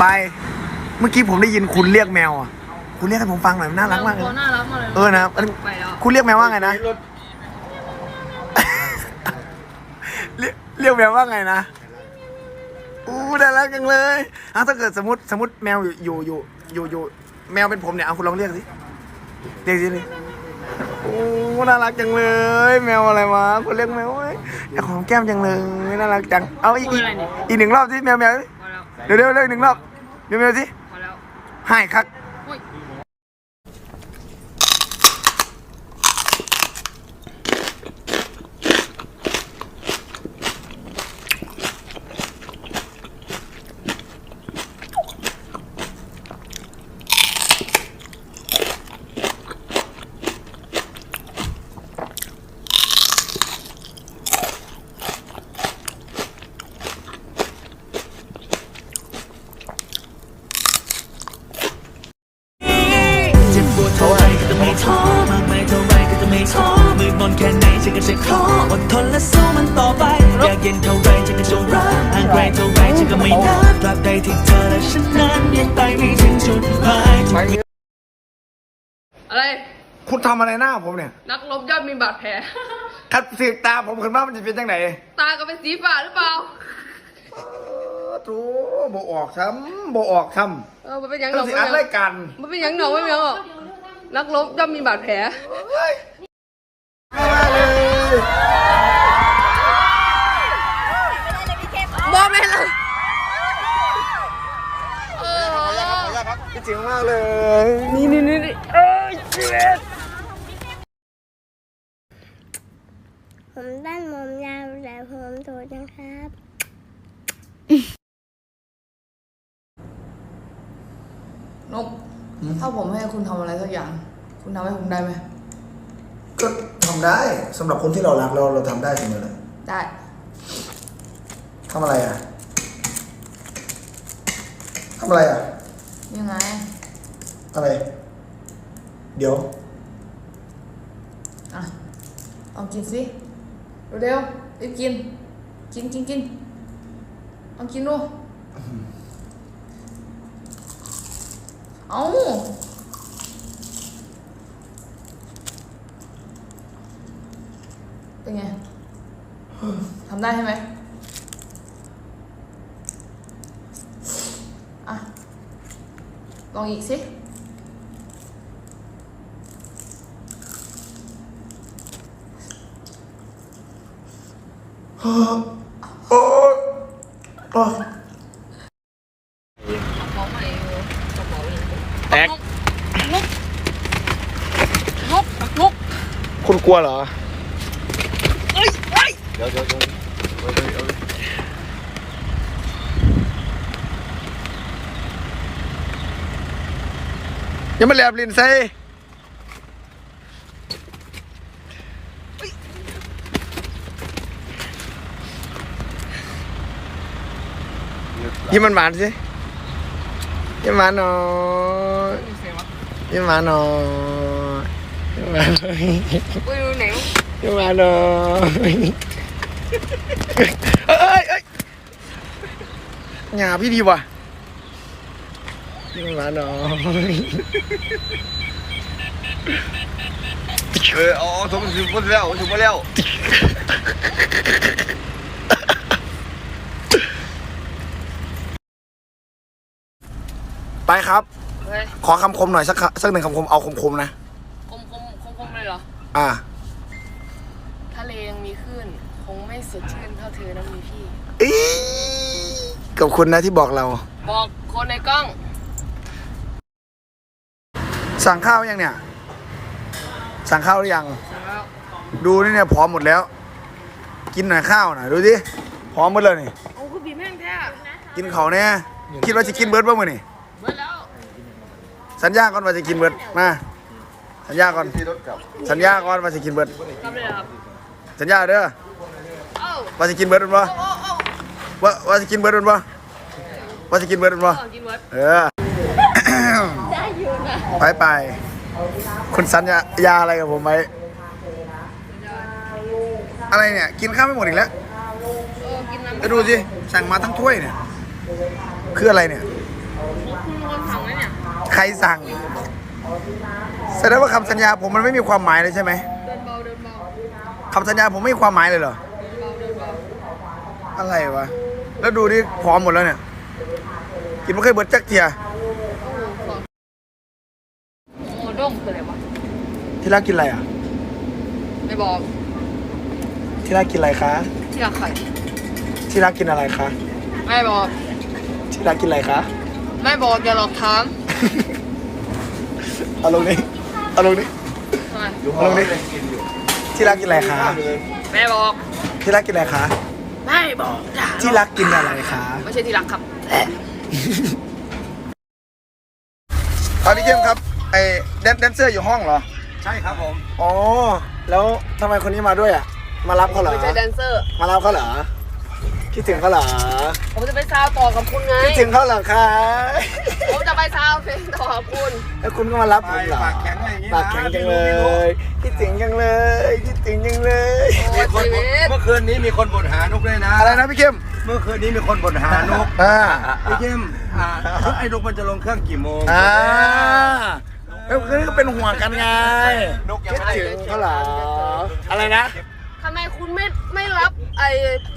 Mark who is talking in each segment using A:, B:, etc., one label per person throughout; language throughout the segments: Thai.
A: ไป เมื่อกี้ผมได้ยินคุณเรียกแมวอะ คุณเรียกให้ผมฟังหน่อยมันน่ารักมากเลย
B: ตัวน่ารักมากเลย
A: เออนะอัน
B: ไปแล้ว
A: คุณเรียกแมวว่าไงนะ เรียกเรียกแมวว่าไงนะ อู้น่ารักจังเลยอะถ้าเกิดสมมติสมมติแมวอยู่อยู่อยู่อยู่อยู่แมวเป็นผมเนี่ยเอาคุณลองเรียกสิ เรียกสิเลยโอ้ น่ารักจังเลย แมวอะไรวะคุณเรียกแมวไว้อยากหอมแก้มจังเลยน่ารักจังเอาอีกอีกอีกหนึ่งรอบสิแมวแมวสิ
B: พอแล้ว
A: เดี๋ยวเดี๋ยวเร็วอีกหนึ่งรอบแมวแมวสิ
B: พอแล้ว
A: ให้ครับ
C: ออดทนและสู้มันต่อไปอยากเย็นเท่าไรฉันก็จะรักห่างไกลเท่าไรฉันก็ไม่นับตราบใดที่เธอและฉันนั้นยังไปไม่ถึงจุดหมาย
B: อะไร
A: คุณทำอะไรหน้าผมเนี่ย
B: นักรบย่อมมีบาดแผล
A: คัดสืบตาผมขึ้นมามันจะเป็นจังไหน
B: ตาก็เป็นสีฟ้าหรือเปล่า
A: โอ้โบออกซ้ำโบออกซ้
B: เออมันเป็นหยังำหน
A: ต้
B: อ
A: อกงสิอัดรายการ
B: มันเป็นหยังหนอกไม่เหมียวหรอกนักรบย่อมมีบาดแผลบอแม่นเลยเออแล้ว
A: คิดถึงมากเลย
B: นี่นี่นี่นี่เอ้ยชีวิต
D: ผมด้านผมยาวแต่ผมโตนะครับ
B: นกถ้าผมให้คุณทำอะไรสักอย่าง คุณทำให้ผมได้ไหม
A: ก็ทำได้สำหรับคนที่เรารักเราเราทำได้เสมอเลย
B: ได้
A: ทำอะไรอะทำอะไรอะ
B: ยังไง
A: อะไร เดี๋ยว
B: อะเอากินสิเร็วๆรีบกิน กินกินกินเอากินดูเอาเป็นไงทำได้ใช่ไหมอะ ลองอีกสิ
A: โอ๊ยโอ๊ย
B: เอาของใหม่ดูกระเป๋าอีก
A: แตก
B: งกงกงก
A: คุณกลัวเหรอ
B: เอ้ยเอ้ย
A: เดี๋ยวเดี๋ยวเดี๋ยว ยังไม่แลบลินใส่ยิ้มมันหวานสิยิ้มหวานหน่อยยิ้มหวานหน่อยยิ้มหวานหน่อย
B: ไปดูไหนวะ
A: ยิ้มหวานหน่อยเอ้ยเอ้ยหยาพี่ดีว่ะ ยิ้มหวานหน่อย
E: เอออ๋อสมมติพูดแล้วถูกมาแล้ว
A: ไปครับ
B: เฮ้ย
A: ขอคำคมหน่อยสักคสักหนึ่งคำคมเอาคมคมๆนะ
B: คมคมคมคมเลยเหรอ
A: อ่า
B: ทะเลยังมีคลื่น คงไม่สดชื่นเท่าเธอนั้นมีพี่
A: อีกับคุณนะที่บอกเรา
B: บอกคนในกล้อง
A: สั่งข้าวยังเนี่ย สั่งข้าวหรือยัง
B: แล้ว
A: ดูนี่เนี่ยพร้อมหมดแล้ว กินหน่อยข้าวหน่อยดูดิพร้อมหมดเลยนี่
B: โอ้คือบีบแห้งแท้
A: กินเขาวเนี่ยคิดว่าจะกินเบิร์ดบ้างมั้ยนี่
B: เบิดแล้ว
A: สัญญาก่อนว่าจะกินเบิร์ดมา สัญญาก่อน
E: ที่รถกลับ
A: สัญญาก่อนว่าจะกินเบิร์ด
B: กลับเลยเหรอครับ
A: สัญญาเด้อ
B: เอ้า
A: ว่าจะกินเบิร์ดบ่
B: โอ้โอ้
A: ว่าว่าจะกินเบิร์ดบ่ว่าจะกินเบิร์ดบ่
B: เอากินเบิด
A: เออ ไปไป คุณสัญญายาอะไรกับผมไหมอะไรเนี่ย กินข้าวไม่หมดอีกแล้ว
B: เออกินน้ำ
A: ไปดูสิ สั่งมาทั้งถ้วยเนี่ย
B: เคื
A: ออะไรเนี่ย ใครสั่ง แสดงว่าคำสัญญาผมมันไม่มีความหมายเลยใช่ไหมคำสัญญาผมไม่มีความหมายเลยเหรอ อะไรวะ แล้วดูดิพร้อมหมดแล้วเนี่ย กินไม่เคยเบิดจักเทีย
B: โอ้ด้งคืออะไรวะ
A: ที่รักกินอะไรอะ
B: ไม่บอก
A: ที่รักกินอะไรคะ
B: ที่รักใคร
A: ที่รักกินอะไรคะ
B: ไม่บอก
A: ที่รักกินอะไรคะ
B: ไม่บอกอย่าหลอกถาม
A: เอาลงนี่เอาลงนี่
B: ทำไม
A: เอาลงนี่ที่รักกินอะไรคะ
B: ไม่บอก
A: ที่รักกินอะไรคะ
B: ไม่บอกอย่า
A: ที่รักกินอะไรคะ
B: ไม่ใช่ที่รักครับ
A: ตอนนี้เข้มครับไอ้แดนแดนเซอร์อยู่ห้องเหรอ
E: ใช่ครับผม
A: อ๋อ แล้วทำไมคนนี้มาด้วยอะ มารับเขาเหรอ
B: ไม่ใช่แดนเซอร์
A: มารับเขาเหรอ คิดถึงเขาเหรอ
B: ผมจะไปซาวต่อกับคุณไง
A: คิดถึงเขาเหรอคะ
B: ผมจะไปซาวเพลงต่อกับคุณ
A: แล้วคุณก็มารับผมเหรอ
E: ปากแข็งอะไรอย่างงี้นะ
A: ปากแข็งจังเลย คิดถึงจังเลย คิดถึงจังเลย
B: โอ้
E: มีคน
B: ชีวิต
E: เมื่อคืนนี้มีคนบ่นหานุกเลยนะ
A: อะไรนะพี่เข้ม
E: เมื่อคืนนี้มีคนบ่นหานุก
A: อ่า
E: พี่เข้มอ่าไอ้นุกมันจะลงเครื่องกี่โมง
A: อ่า แล้วคือก็เป็นห่วงกันไง
E: นกยัง
A: คิด
E: ไม่ได้
A: ถึงเขาเหรออะไรนะ
B: ทำไมคุณไม่ไม่รับไอ้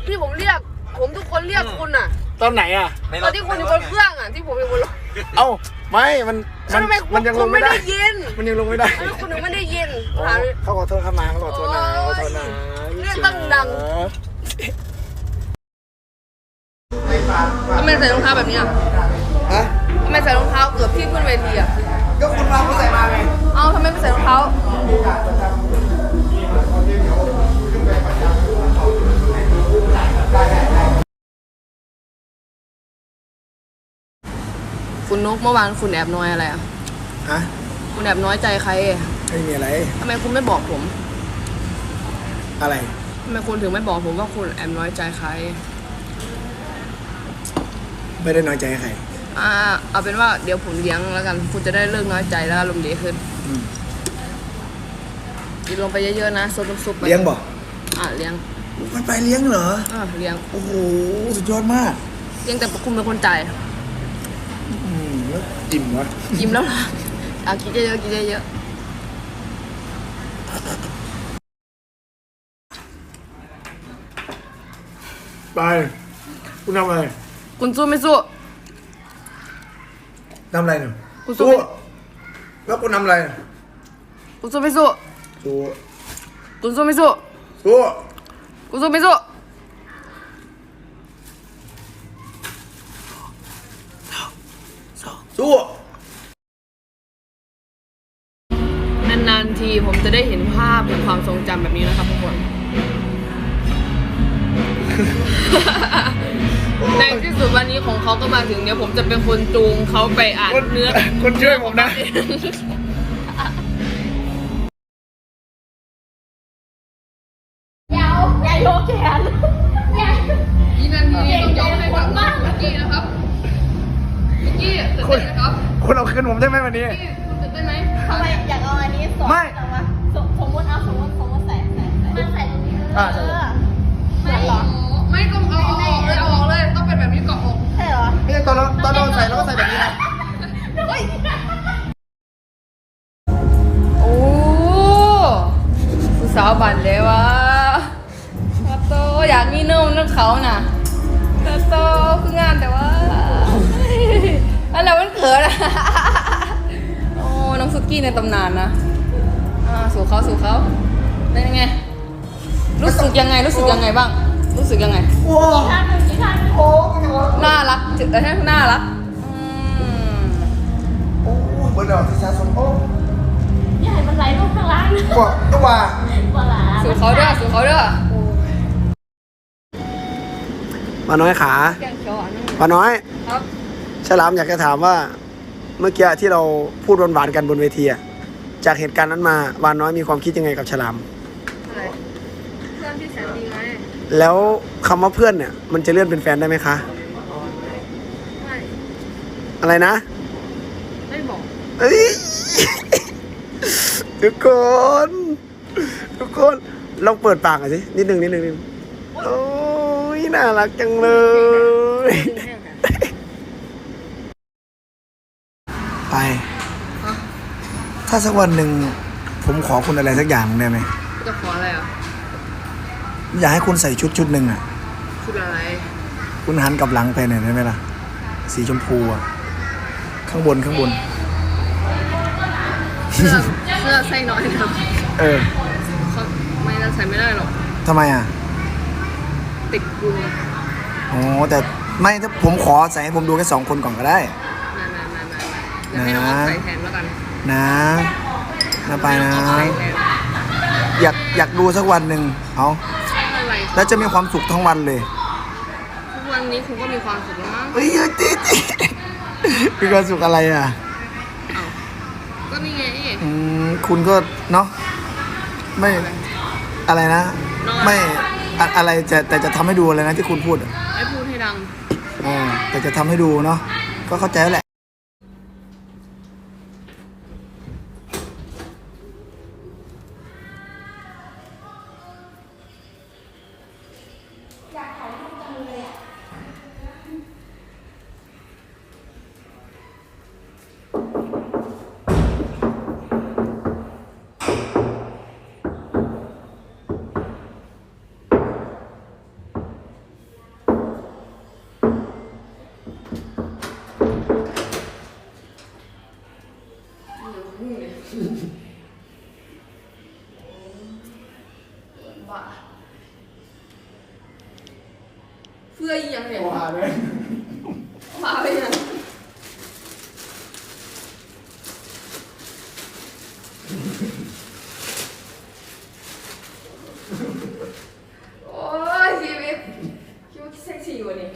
B: ที่ผมเรียก ผมทุกคนเรียกคุณอะ
A: ตอนไหนอะ
B: ตอนที่คุณอยู่บนเครื่องอะที่ผมอยู่บนรถ
A: เอ้าไม่มันมัน
B: ทำไม
A: มันยังลงไม่
B: ไม่
A: ได้
B: ได้ ยิน
A: มันยังลงไม่ได้
B: ทำไมคุณถึงไม่ได้ยิน
A: โอ้
B: ถาม
A: เขาขอโทษครับมาเขาขอโทษนะขอโทษนะ
B: เรียกตั้งดัง ทำไมใส่รองเท้าแบบนี้อะ
A: ฮะ
B: ทำไมใส่รองเท้าเกือบที่ขึ้นเวทีอะ
A: ก็คุณมาเขาใส่มาไง
B: เอ้าทำไมไม่ใส่รองเท้าคุณนกเมื่อวานคุณแอบน้อยอะไรอะ
A: ฮะ
B: คุณแอบน้อยใจใคร
A: ไม่มีอะไร
B: ทำไมคุณไม่บอกผม
A: อะไร
B: ทำไมคุณถึงไม่บอกผมว่าคุณแอบน้อยใจใคร
A: ไม่ได้น้อยใจใคร
B: อ่าเอาเป็นว่าเดี๋ยวผมเลี้ยงแล้วกัน คุณจะได้เลิกน้อยใจแล้วอารมณ์ดีขึ้น
A: อืม
B: กินลงไปเยอะๆนะซุปซุปๆไป
A: เลี้ยงบอก
B: อะเลี้ยง
A: มันไปเลี้ยงเหรอ
B: อะเลี้ยง
A: โอ้โห สุดยอดมาก
B: เลี้ยงแต่คุณเป็นคนจ่าย
A: อืมแล้วอิ่มวะ
B: ยิ้มแล้วนะอะกินเยอะๆกินเยอะ
A: ไป คุณทำอะไร
B: ๆคุณสู้ไม่สู้
A: ทำอะไรเนี่ย
B: คุณสู้ไม่
A: แล้วคุณทำอะไร
B: คุณสู้ไม่สู้
A: สู้
B: คุณสู้ไม่สู้
A: สู้
B: คุณสู้ไม่สู้
A: สู้
B: นานๆทีผมจะได้เห็นภาพเป็นความทรงจำแบบนี้นะครับทุกคน ในที่สุดวันนี้ของเขาก็มาถึงเดี๋ยวผมจะเป็นคนจูงเขาไปอ่านเนื้อ
A: คุณช่วยผมนะ
B: นี่นาทีนี้ต้องยกให้กับน้องมิกกี้นะครับมิกกี้ตื่นเต้นไหมครับ
A: คุณเอาคืนผมได้ไหมวันนี้
B: มิกกี้คุณตื่นเต้นไหม
D: ทำไมอยากเอาอันนี้สวม
A: ไม่
D: แต่ว่าสมสมมติเอาสมมติสมมติใส่ใส่ใส่มันใส่ตรงนี้
A: อะ
D: เออ
B: กี้
D: ใน
A: ตำ
B: นานนะอ่าสู่เขาสู่เขาเป็นยังไง รู้สึกยังไงรู้สึกยังไงบ้าง รู้สึกยังไง
A: โอ้โห
B: น่ารักแต่ถ้าน่ารักอืม
A: โอ้โหเบอร์ดอกที่ชาสมโอ้
D: อย่าให้มันไหลลงข้างล่าง
A: กว่าก็ว่า
D: บ่หลา
B: สู่เขาเด้อสู่เขาเด้อ
A: มาน้อยขา
B: แกงเขียวอะนี่
A: มาน้อย
B: ครับ
A: ฉลามอยากจะถามว่า เมื่อกี้ที่เราพูดหวานๆกันบนเวทีอะจากเหตุการณ์นั้นมาวานน้อยมีความคิดยังไงกับฉลาม
B: อะไรเพื่อนที่แสนดีไง
A: แล้วคำว่าเพื่อนเนี่ยมันจะเลื่อนเป็นแฟนได้ไหมคะ
B: ไม่
A: อะไรนะ
B: ไม่บอก
A: เอ้ยทุกคนทุกคนลองเปิดปากหน่อยสินิดนึงนิดนึงนิดนึงโอ้ยน่ารักจังเลย ถ้าสักวันหนึ่งผมขอคุณอะไรสักอย่างหนึ่งได้ไหม
B: จะขออะไรอะ
A: อยากให้คุณใส่ชุดชุดหนึ่งอะ
B: ชุดอะไร
A: คุณหันกลับหลังไปหน่อยได้ไหมล่ะ สีชมพูอะ ข้างบนข้างบน
B: เสื้อเสื้อไส้น้อยนะ
A: เออ
B: เขาไม่ได้ใส่ไม่ได้หรอก
A: ทำไมอะ
B: ติดพุง
A: อ๋อแต่ไม่ถ้าผมขอใส่ให้ผมดูแค่สองคนก่อนก็ได้
B: นานๆๆๆเดี๋ยวให้น้องใส่แทนแล้วกัน
A: นะนะไปนะ
B: ให้องใส่แทน
A: อยากอยากดูสักวันหนึ่งเอา
B: อะไร
A: แล้วจะมีความสุขทั้งวันเลย
B: ทุกวันนี้คุณก็มีความสุขแล้วมั้ง
A: เฮ้ยติดมีความสุขอะไรอะ
B: อ้าวก็นี่ไง
A: อืมคุณก็เนาะไม่อะไรนะ
B: นอน
A: ไม่อะอะไรจะแต่จะทำให้ดูอะไรนะที่คุณพูดอะ
B: ไม่พูดให้ดัง
A: อ๋อแต่จะทำให้ดูเนาะก็เข้าใจแล้วแหละ
B: เนี่ยมาไปยังโอ้ยชีวิตคิดว่าเซ็กซี่กว่านี้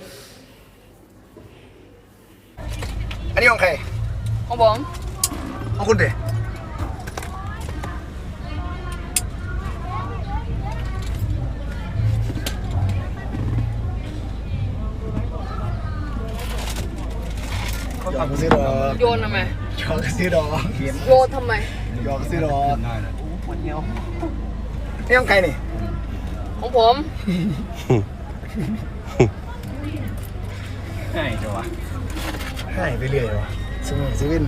A: อันนี้ของใคร
B: ของผม
A: ของคุณเด หยอกซื้อดอก
B: โยนทำไม
A: หยอกซื้อดอก
B: โยนทำไม
A: หยอกซื้อดอกนี่ของใครนี่
B: ของผม
A: ให้ไปเรื่อยวะสมุนซีวิน